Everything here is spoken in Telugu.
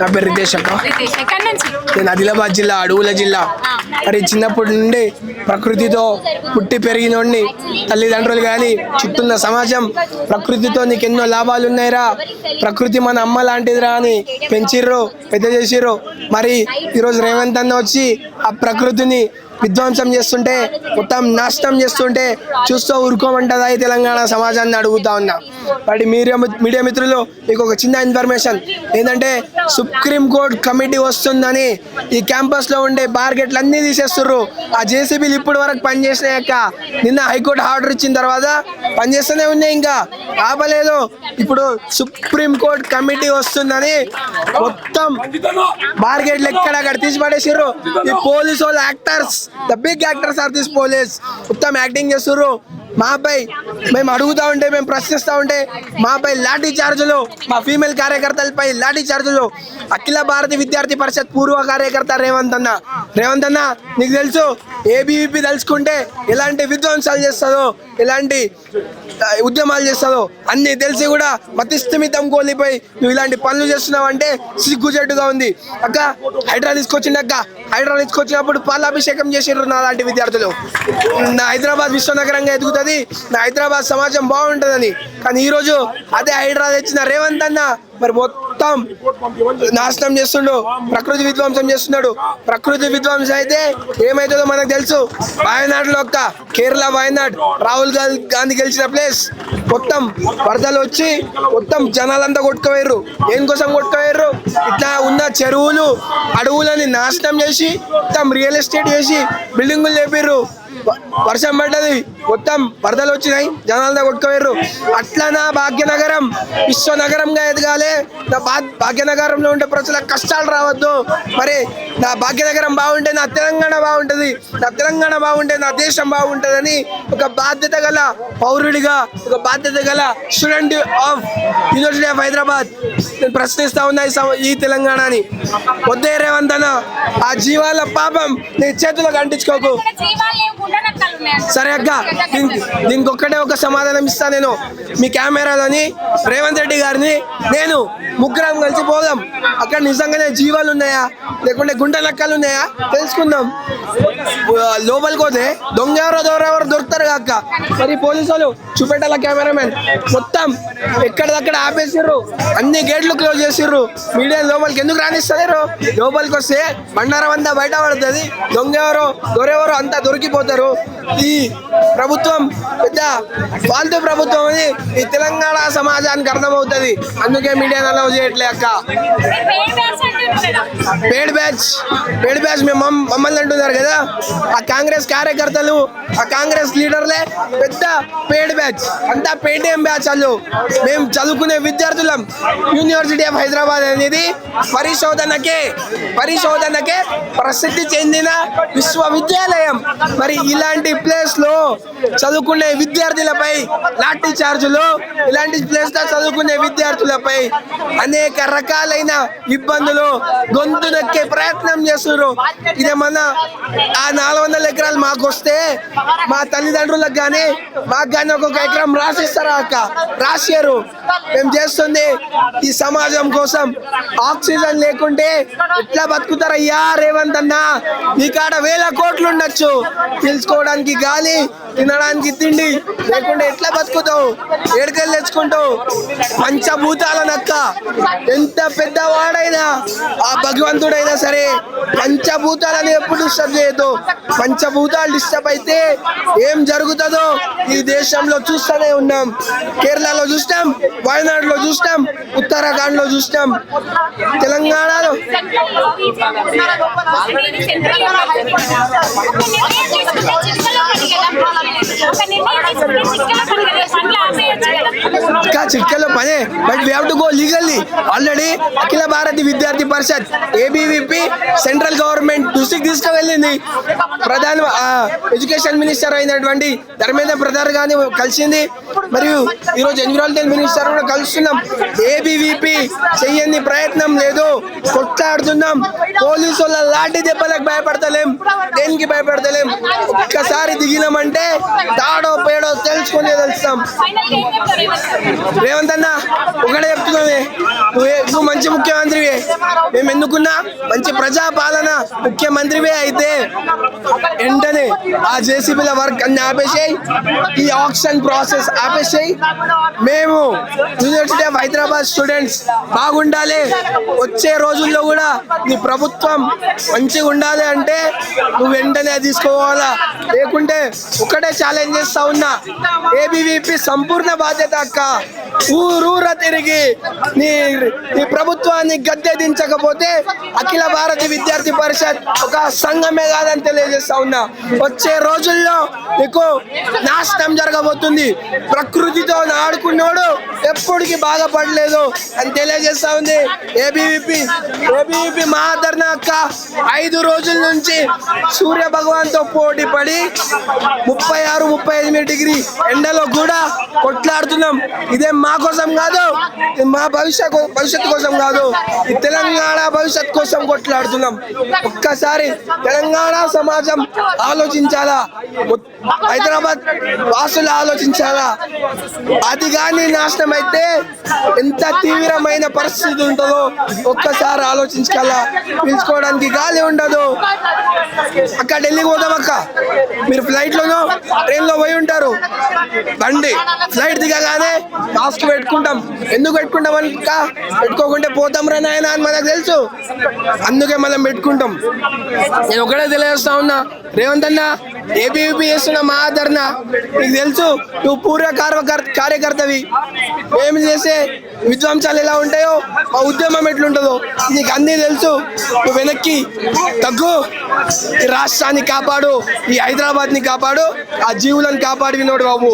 నా పేరు రితేష్ అక్క నేను ఆదిలాబాద్ జిల్లా అడవుల జిల్లా. మరి చిన్నప్పటి నుండి ప్రకృతితో పుట్టి పెరిగినోడిని తల్లిదండ్రులు కానీ చుట్టూన్న సమాజం ప్రకృతితో నీకు ఎన్నో లాభాలు ఉన్నాయిరా. ప్రకృతి మన అమ్మ లాంటిదిరా అని పెంచిర్రు పెద్ద చేసిర్రు. మరి ఈరోజు రేవంత్ అన్న వచ్చి ఆ ప్రకృతిని విధ్వంసం చేస్తుంటే మొత్తం నాశనం చేస్తుంటే చూస్తూ ఊరుకోమంటదా ఈ తెలంగాణ సమాజాన్ని అడుగుతా ఉన్నా. మరి మీడియా మీడియా మిత్రులు మీకు ఒక చిన్న ఇన్ఫర్మేషన్. ఏంటంటే సుప్రీంకోర్ట్ కమిటీ వస్తుందని ఈ క్యాంపస్లో ఉండే బార్గెట్లు అన్నీ తీసేస్తుర్రు. ఆ జేసీబీలు ఇప్పటి వరకు పనిచేసినాయక్క నిన్న హైకోర్టు ఆర్డర్ ఇచ్చిన తర్వాత పనిచేస్తూనే ఉన్నాయి ఇంకా. ఆపలేదు. ఇప్పుడు సుప్రీం కోర్ట్ కమిటీ వస్తుందని మొత్తం బార్గెట్లు ఎక్కడ అక్కడ తీసి పడేసిర్రు ఈ పోలీసు వాళ్ళు actors. The big actors are this police మొత్తం యాక్టింగ్ చేస్తున్నారు మా అబ్బాయి మేము అడుగుతా ఉంటే మేము ప్రశ్నిస్తూ ఉంటే మా అబ్బాయి లాఠీ చార్జులు మా ఫీమేల్ కార్యకర్తలపై లాఠీ చార్జులు అఖిల భారత విద్యార్థి పరిషత్ పూర్వ కార్యకర్త రేవంత్ అన్న. రేవంత్ అన్న నీకు తెలుసు ఏబీవీపీ తలుచుకుంటే ఎలాంటి విధ్వంసాలు చేస్తుందో ఎలాంటి ఉద్యమాలు చేస్తుందో అన్ని తెలిసి కూడా మతిస్థిమితం కోల్పోయి నువ్వు ఇలాంటి పనులు చేస్తున్నావు అంటే సిగ్గుచెట్టుగా ఉంది. అక్క హైడ్రా తీసుకొచ్చిండక్క హైదరాబాద్ తీసుకొచ్చినప్పుడు పాలాభిషేకం చేసిర్రు నాలాంటి విద్యార్థులు. నా హైదరాబాద్ విశ్వనగరంగా ఎదుగుతుంది నా హైదరాబాద్ సమాజం బాగుంటుందని. కానీ ఈరోజు అదే హైదరాబాద్ ఇచ్చిన రేవంత్ అన్న మరి మొత్తం నాశనం చేస్తుండు ప్రకృతి విధ్వంసం చేస్తున్నాడు. ప్రకృతి విధ్వంసం అయితే ఏమైతుందో మనకు తెలుసు. వాయనాడులో ఒక్క కేరళ వాయనాడ్ రాహుల్ గాంధీ గాంధీ గెలిచిన ప్లేస్. మొత్తం వరదలు వచ్చి మొత్తం జనాలంతా కొట్టుకుపోయారు ఏం కోసం కొట్టుకుపోయారు చెరువులు అడవులని నాశనం చేసి మొత్తం రియల్ ఎస్టేట్ చేసి బిల్డింగులు లేపారు వర్షం పడ్డది. మొత్తం వరదలు వచ్చినాయి. జనాలంతా కొట్టుకుపోయారు అట్లా నా భాగ్యనగరం విశ్వనగరంగా ఎదగాలి. నా భా భాగ్యనగరంలో ఉండే ప్రజలకు కష్టాలు రావద్దు. మరి నా భాగ్యనగరం బాగుంటే నా తెలంగాణ బాగుంటుంది. నా తెలంగాణ బాగుంటే నా దేశం బాగుంటుందని ఒక బాధ్యత గల పౌరుడిగా ఒక బాధ్యత గల student of university of Hyderabad నేను ప్రశ్నిస్తా ఉన్నా ఈ తెలంగాణని. వద్దే రేవంత్ అన్న ఆ జీవాల పాపం నీ చేతులకు అంటించుకోకు. సరే అక్క దీనికి దీనికి ఒక్కటే ఒక సమాధానం ఇస్తా నేను. మీ కెమెరాలోని రేవంత్ రెడ్డి గారిని నేను ముగ్గురం కలిసి పోదాం. అక్కడ నిజంగానే జీవాలు ఉన్నాయా లేకుంటే గుండె లెక్కలు ఉన్నాయా తెలుసుకుందాం. లోపలికి పోతే దొంగ ఎవరో దొరెవరో దొరుకుతారు అక్క మరి పోలీసు వాళ్ళు చూపెట్టాల కెమెరామెన్? మొత్తం ఎక్కడిదక్కడ ఆపేసిర్రు. అన్ని గేట్లు క్లోజ్ చేసిర్రు. మీడియా లోపలికి ఎందుకు రాణిస్తలేరు లోపలికి వస్తే బండారం అంతా బయట పడుతుంది దొంగ ఎవరో దొరెవరో అంతా దొరికిపోతారు. ఈ ప్రభుత్వం పెద్ద ఫాల్తూ ప్రభుత్వం అని ఈ తెలంగాణ సమాజానికి అర్థమవుతుంది. అందుకే మీడియా అలౌ చేయట్లే అక్క. పేడ్ బ్యాచ్ పేడ్ బ్యాచ్ మమ్- మమ్మల్ని అంటున్నారు కదా. ఆ కాంగ్రెస్ కార్యకర్తలు ఆ కాంగ్రెస్ లీడర్లే పెద్ద పేడ్ బ్యాచ్ అంతా పేటిఎం బ్యాచ్ వాళ్ళు. మేము చదువుకునే విద్యార్థులం యూనివర్సిటీ ఆఫ్ హైదరాబాద్ అనేది పరిశోధనకే పరిశోధనకే ప్రసిద్ధి చెందిన విశ్వవిద్యాలయం. మరి ఇలాంటి ప్లేస్లో చదువుకునే విద్యార్థులపై లాఠీ చార్జులు ఇలాంటి ప్లేస్లో చదువుకునే విద్యార్థులపై అనేక రకాలైన ఇబ్బందులు గొంతు నొక్కే ప్రయత్నం చేస్తున్నారు. ఇదేమన్నా ఆ నాలుగు వందల ఎకరాలు మాకు వస్తే మా తల్లిదండ్రులకు కానీ మాకు కానీ ఒక్కొక్క ఎకరం రాసిస్తారా అక్క? రాసియరు మేము చేస్తుంది ఈ సమాజం కోసం. ఆక్సిజన్ లేకుంటే ఎట్లా బతుకుతారయ్యా రేవంత్ అన్న? ఈ కాడ వేల కోట్లు ఉండొచ్చు. తెలుసుకోవడానికి గాలి తినడానికి తిండి లేకుంటే ఎట్లా బతుకుతావు? ఏడుకెళ్ళి తెచ్చుకుంటావు? పంచభూతాల నక్క ఎంత పెద్దవాడైనా ఆ భగవంతుడైనా సరే పంచభూతాలని ఎప్పుడు డిస్టర్బ్ చేయదు. పంచభూతాలు డిస్టర్బ్ అయితే ఏం జరుగుతుందో ఈ దేశంలో చూస్తూనే ఉన్నాం. కేరళలో చూస్తాం వయనాడులో చూస్తాం ఉత్తరాఖండ్లో చూస్తాం. తెలంగాణలో ఒక నిర్ణయం తీసుకుంటే చిటికలో పని కదా. ఒక నిర్ణయం తీసుకుంటే చిటికలో పని కదా. పనులు ఆపేయొచ్చు కదా. ఇంకా చిట్కలో పనే but we to go legally already Akhil Bharatiya Vidyarthi Parishad ABVP central government దృష్టికి తీసుకువెళ్ళింది ప్రధాన ఎడ్యుకేషన్ మినిస్టర్ అయినటువంటి ధర్మేంద్ర ప్రధాన్ గారిని కలిసింది. మరియు ఈరోజు ఎన్విరాన్మెంటల్ మినిస్టర్ కూడా కలుస్తున్నాం. ఏబీవీపీ చెయ్యని ప్రయత్నం లేదు. కొట్లాడుతున్నాం. పోలీసు వాళ్ళ లాంటి దెబ్బలకు భయపడతలేం. దేనికి భయపెడతలేం. ఒక్కసారి దిగినామంటే తాడో పేడో తెలుసుకునే తెలుస్తాం. రేవంత్ అన్న ఒకటే చెప్తున్నావే నువ్వే నువ్వు మంచి ముఖ్యమంత్రివే. మేము ఎందుకున్నా మంచి ప్రజాపాలన ముఖ్యమంత్రివే అయితే వెంటనే ఆ జేసీబీల వర్క్ అన్ని ఆపేసేయి ఈ ఆక్షన్ ప్రాసెస్ ఆపేసేయి. మేము యూనివర్సిటీ ఆఫ్ హైదరాబాద్ స్టూడెంట్స్ బాగుండాలి. వచ్చే రోజుల్లో కూడా నీ ప్రభుత్వం మంచిగా ఉండాలి అంటే నువ్వు వెంటనే తీసుకోవాలా? లేకుంటే ఒకటే ఛాలెంజ్ చేస్తా ఉన్నా. ఏబీవీపీ సంపూర్ణ బాధ్యత అక్క. ఊరూర తిరిగి నీ నీ ప్రభుత్వాన్ని గద్దె దించకపోతే అఖిల భారత విద్యార్థి పరిషత్ ఒక సంఘమే కాదని తెలియజేస్తా ఉన్నా. వచ్చే రోజుల్లో నీకు నాశనం జరగబోతుంది. ప్రకృతితో ఆడుకున్నోడు ఎప్పటికి బాధపడలేదు అని తెలియజేస్తా ఉంది ఏబీవీపీ ఏబీవీపీ మహాధరణ అక్క. ఐదు రోజుల నుంచి సూర్య భగవాన్తో పోటీ పడి ముప్పై ఆరు ముప్పై ఎనిమిది డిగ్రీ ఎండలో కూడా కొట్లాడుతున్నాం. ఇదేం మా కోసం కాదు మా భవిష్యత్ భవిష్యత్తు కోసం కాదు ఈ తెలంగాణ భవిష్యత్ కోసం కొట్లాడుతున్నాం. ఒక్కసారి తెలంగాణ సమాజం ఆలోచించాలా? హైదరాబాద్ వాసులు ఆలోచించాలా? అది కానీ నాశనం అయితే ఎంత తీవ్రమైన పరిస్థితి ఉంటుందో ఒక్కసారి ఆలోచించాలా? పిలుచుకోవడానికి గాలి ఉండదు. అక్క ఢిల్లీకి పోదాం అక్క. మీరు ఫ్లైట్లోనో ట్రైన్లో పోయి ఉంటారు. బండి ఫ్లైట్ దిగగానే మాస్క్ పెట్టుకుంటాం. ఎందుకు పెట్టుకుంటాం అక్క? పెట్టుకోకుంటే పోతాం రా నాయన అని మనకు తెలుసు. అందుకే మనం పెట్టుకుంటాం. నేను ఒకటే తెలియజేస్తా ఉన్నా. రేవంత్ అన్న ఏబీవీపీ చేస్తున్న మా ఆదరణ. నీకు తెలుసు నువ్వు పూర్వ కార్యకర్తవి. మేము చేసే విధ్వంసాలు ఎలా ఉంటాయో మా ఉద్యమం ఎట్లుంటుందో నీకు అన్నీ తెలుసు. నువ్వు వెనక్కి తగ్గు. ఈ రాష్ట్రాన్ని కాపాడు ఈ హైదరాబాద్ని కాపాడు ఆ జీవులను కాపాడు వినోడు బాబు.